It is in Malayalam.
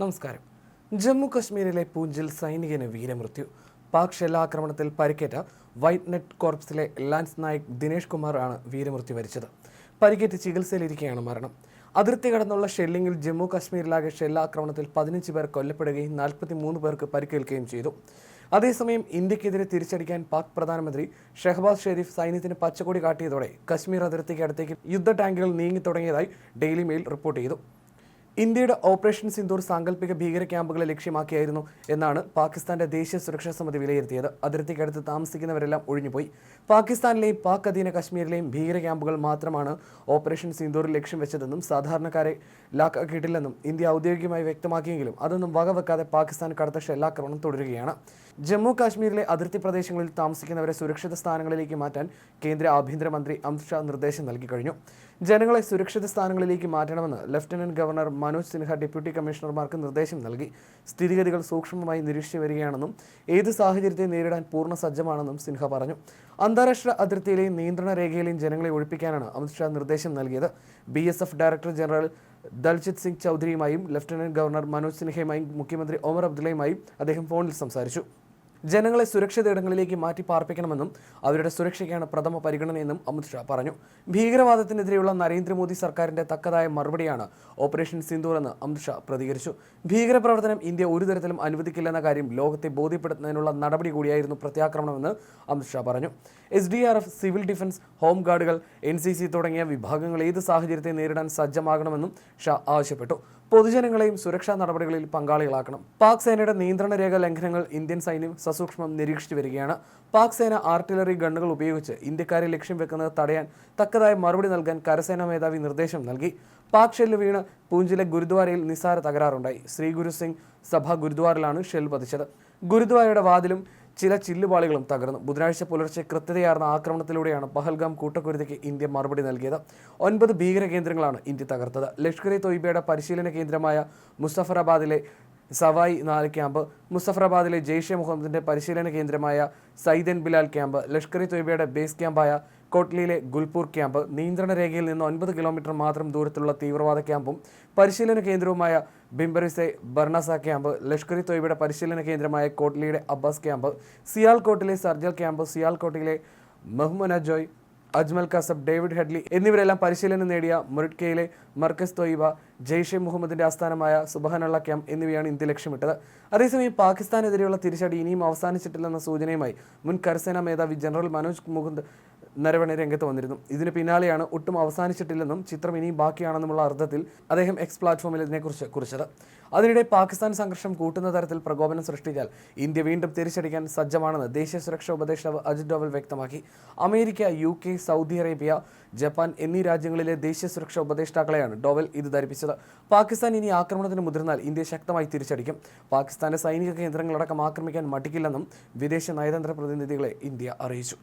നമസ്കാരം. ജമ്മു കശ്മീരിലെ പൂഞ്ചിൽ സൈനികന് വീരമൃത്യു. പാക് ഷെല്ലാക്രമണത്തിൽ പരിക്കേറ്റ വൈറ്റ് നെറ്റ് കോർപ്സിലെ ലാൻസ് നായക് ദിനേഷ് കുമാർ ആണ് വീരമൃത്യു വരിച്ചത്. പരിക്കേറ്റ് ചികിത്സയിലിരിക്കെയാണ് മരണം. അതിർത്തി കടന്നുള്ള ഷെല്ലിങ്ങിൽ ജമ്മു കശ്മീരിലാകെ ഷെല്ലാക്രമണത്തിൽ പതിനഞ്ച് പേർ കൊല്ലപ്പെടുകയും നാൽപ്പത്തി മൂന്ന് പേർക്ക് പരിക്കേൽക്കുകയും ചെയ്തു. അതേസമയം ഇന്ത്യക്കെതിരെ തിരിച്ചടിക്കാൻ പാക് പ്രധാനമന്ത്രി ഷെഹബാസ് ഷെരീഫ് സൈന്യത്തിന് പച്ചക്കൊടി കാട്ടിയതോടെ കശ്മീർ അതിർത്തിക്ക് അടുത്തേക്ക് യുദ്ധ ടാങ്കുകൾ നീങ്ങി തുടങ്ങിയതായി ഡെയിലി മെയിൽ റിപ്പോർട്ട് ചെയ്തു. ഇന്ത്യയുടെ ഓപ്പറേഷൻ സിന്ദൂർ സാങ്കല്പിക ഭീകര ക്യാമ്പുകളെ ലക്ഷ്യമാക്കിയായിരുന്നു എന്നാണ് പാകിസ്ഥാന്റെ ദേശീയ സുരക്ഷാ സമിതി വിലയിരുത്തിയത്. അതിർത്തിക്കടുത്ത് താമസിക്കുന്നവരെല്ലാം ഒഴിഞ്ഞുപോയി. പാകിസ്ഥാനിലെയും പാക് അധീന കശ്മീരിലെയും ഭീകര ക്യാമ്പുകൾ മാത്രമാണ് ഓപ്പറേഷൻ സിന്ദൂറിൽ ലക്ഷ്യം വെച്ചതെന്നും സാധാരണക്കാരെ ലാക്കാക്കിയിട്ടില്ലെന്നും ഇന്ത്യ ഔദ്യോഗികമായി വ്യക്തമാക്കിയെങ്കിലും അതൊന്നും വകവെക്കാതെ പാകിസ്ഥാൻ കടുത്ത ഷെല്ലാക്രമണം തുടരുകയാണ്. ജമ്മു കാശ്മീരിലെ അതിർത്തി പ്രദേശങ്ങളിൽ താമസിക്കുന്നവരെ സുരക്ഷിത സ്ഥാനങ്ങളിലേക്ക് മാറ്റാൻ കേന്ദ്ര ആഭ്യന്തരമന്ത്രി അമിത്ഷാ നിർദ്ദേശം നൽകി കഴിഞ്ഞു. ജനങ്ങളെ സുരക്ഷിത സ്ഥാനങ്ങളിലേക്ക് മാറ്റണമെന്ന് lieutenant governor Manoj Sinha deputy കമ്മീഷണർമാർക്ക് നിർദ്ദേശം നൽകി. സ്ഥിതിഗതികൾ സൂക്ഷ്മമായി നിരീക്ഷിച്ചു വരികയാണെന്നും ഏത് സാഹചര്യത്തെ നേരിടാൻ പൂർണ സജ്ജമാണെന്നും സിൻഹ പറഞ്ഞു. അന്താരാഷ്ട്ര അതിർത്തിയിലെയും നിയന്ത്രണ രേഖയിലെയും ജനങ്ങളെ ഒഴിപ്പിക്കാനാണ് അമിത്ഷാ നിർദ്ദേശം നൽകിയത്. B director general Daljit Singh ചൗധരിയുമായും ലഫ്റ്റനന്റ് ഗവർണർ മനോജ് സിൻഹയുമായും മുഖ്യമന്ത്രി ഒമർ അബ്ദുള്ളയുമായും അദ്ദേഹം ഫോണിൽ സംസാരിച്ചു. ജനങ്ങളെ സുരക്ഷിത ഇടങ്ങളിലേക്ക് മാറ്റി പാർപ്പിക്കണമെന്നും അവരുടെ സുരക്ഷയ്ക്കാണ് പ്രഥമ പരിഗണനയെന്നും അമിത്ഷാ പറഞ്ഞു. ഭീകരവാദത്തിനെതിരെയുള്ള നരേന്ദ്രമോദി സർക്കാരിന്റെ തക്കതായ മറുപടിയാണ് ഓപ്പറേഷൻ സിന്ദൂർ എന്ന് അമിത്ഷാ പ്രതികരിച്ചു. ഭീകരപ്രവർത്തനം ഇന്ത്യ ഒരു തരത്തിലും അനുവദിക്കില്ലെന്ന കാര്യം ലോകത്തെ ബോധ്യപ്പെടുത്തുന്നതിനുള്ള നടപടി കൂടിയായിരുന്നു പ്രത്യാക്രമണമെന്ന് അമിത്ഷാ പറഞ്ഞു. S D R F civil defence home ഗാർഡുകൾ എൻ സി സി തുടങ്ങിയ വിഭാഗങ്ങൾ ഏത് സാഹചര്യത്തെ നേരിടാൻ സജ്ജമാകണമെന്നും ഷാ ആവശ്യപ്പെട്ടു. പൊതുജനങ്ങളെയും സുരക്ഷാ നടപടികളിൽ പങ്കാളികളാക്കണം. പാക് സേനയുടെ നിയന്ത്രണ രേഖ ലംഘനങ്ങൾ ഇന്ത്യൻ സൈന്യം സസൂക്ഷ്മം നിരീക്ഷിച്ചു വരികയാണ്. പാക് സേന ആർട്ടിലറി ഗണ്ണുകൾ ഉപയോഗിച്ച് ഇന്ത്യക്കാരെ ലക്ഷ്യം വെക്കുന്നത് തടയാൻ തക്കതായ മറുപടി നൽകാൻ കരസേനാ മേധാവി നിർദ്ദേശം നൽകി. പാക് ഷെല്ല് വീണ് പൂഞ്ചിലെ ഗുരുദ്വാരയിൽ നിസ്സാര തകരാറുണ്ടായി. ശ്രീ ഗുരു സിംഗ് സഭ ഗുരുദ്വാറിലാണ് ഷെൽ പതിച്ചത് ഗുരുദ്വാരയുടെ വാതിലും ചില ചില്ലുപാളികളും തകർന്നു. ബുധനാഴ്ച പുലർച്ചെ കൃത്യതയാർന്ന ആക്രമണത്തിലൂടെയാണ് പഹൽഗാം കൂട്ടക്കുരുതിക്ക് ഇന്ത്യ മറുപടി നൽകിയത്. ഒൻപത് ഭീകര കേന്ദ്രങ്ങളാണ് ഇന്ത്യ തകർത്തത്. ലഷ്കർ ഇ തൊയ്ബയുടെ പരിശീലന കേന്ദ്രമായ മുസഫറാബാദിലെ സവായി നാല് ക്യാമ്പ് മുസഫറാബാദിലെ ജെയ്ഷെ മുഹമ്മദിന്റെ പരിശീലന കേന്ദ്രമായ സൈദൻ ബിലാൽ ക്യാമ്പ് ലഷ്കർ ഇ തൊയ്ബയുടെ ബേസ് ക്യാമ്പായ കോട്ട്ലിയിലെ ഗുൽപൂർ ക്യാമ്പ് നിയന്ത്രണ രേഖയിൽ നിന്ന് ഒൻപത് കിലോമീറ്റർ മാത്രം ദൂരത്തുള്ള തീവ്രവാദ ക്യാമ്പും പരിശീലന കേന്ദ്രവുമായ ബിംബറിസെ ബർണസ ക്യാമ്പ് ലഷ്കർ ഇ തൊയ്ബയുടെ പരിശീലന കേന്ദ്രമായ കോട്ട്ലിയുടെ അബ്ബാസ് ക്യാമ്പ് സിയാൽകോട്ടിലെ സർജൽ ക്യാമ്പ് സിയാൽകോട്ടിലെ മെഹ്മുന ജോയ് അജ്മൽ കസബ് ഡേവിഡ് ഹെഡ്ലി എന്നിവരെല്ലാം പരിശീലനം നേടിയ മുരട്കയിലെ മർക്കസ് തൊയ്ബ ജെയ്ഷെ മുഹമ്മദിന്റെ ആസ്ഥാനമായ സുബഹാനുള്ള ക്യാമ്പ് എന്നിവയാണ് ഇന്ത്യ ലക്ഷ്യമിട്ടത്. അതേസമയം പാകിസ്ഥാനെതിരെയുള്ള തിരിച്ചടി ഇനിയും അവസാനിച്ചിട്ടില്ലെന്ന സൂചനയുമായി മുൻ കരസേനാ മേധാവി ജനറൽ മനോജ് മുകുന്ദ് നരവണെ രംഗത്ത് വന്നിരുന്നു. ഇതിന് പിന്നാലെയാണ് ഒട്ടും അവസാനിച്ചിട്ടില്ലെന്നും ചിത്രം ഇനിയും ബാക്കിയാണെന്നുമുള്ള അർത്ഥത്തിൽ അദ്ദേഹം എക്സ് പ്ലാറ്റ്ഫോമിൽ ഇതിനെക്കുറിച്ച് കുറിച്ചത്. അതിനിടെ പാകിസ്ഥാൻ സംഘർഷം കൂട്ടുന്ന തരത്തിൽ പ്രകോപനം സൃഷ്ടിച്ചാൽ ഇന്ത്യ വീണ്ടും തിരിച്ചടിക്കാൻ സജ്ജമാണെന്ന് ദേശീയ സുരക്ഷാ ഉപദേഷ്ടാവ് അജിത് ഡോവൽ വ്യക്തമാക്കി. America U K Saudi Arabia Japan എന്നീ രാജ്യങ്ങളിലെ ദേശീയ സുരക്ഷാ ഉപദേഷ്ടാക്കളെയാണ് ഡോവൽ ഇത് ധരിപ്പിച്ചത്. പാകിസ്ഥാൻ ഇനി ആക്രമണത്തിന് മുതിർന്നാൽ ഇന്ത്യ ശക്തമായി തിരിച്ചടിക്കും. പാകിസ്ഥാന്റെ സൈനിക കേന്ദ്രങ്ങളടക്കം ആക്രമിക്കാൻ മടിക്കില്ലെന്നും വിദേശ നയതന്ത്ര പ്രതിനിധികളെ ഇന്ത്യ അറിയിച്ചു.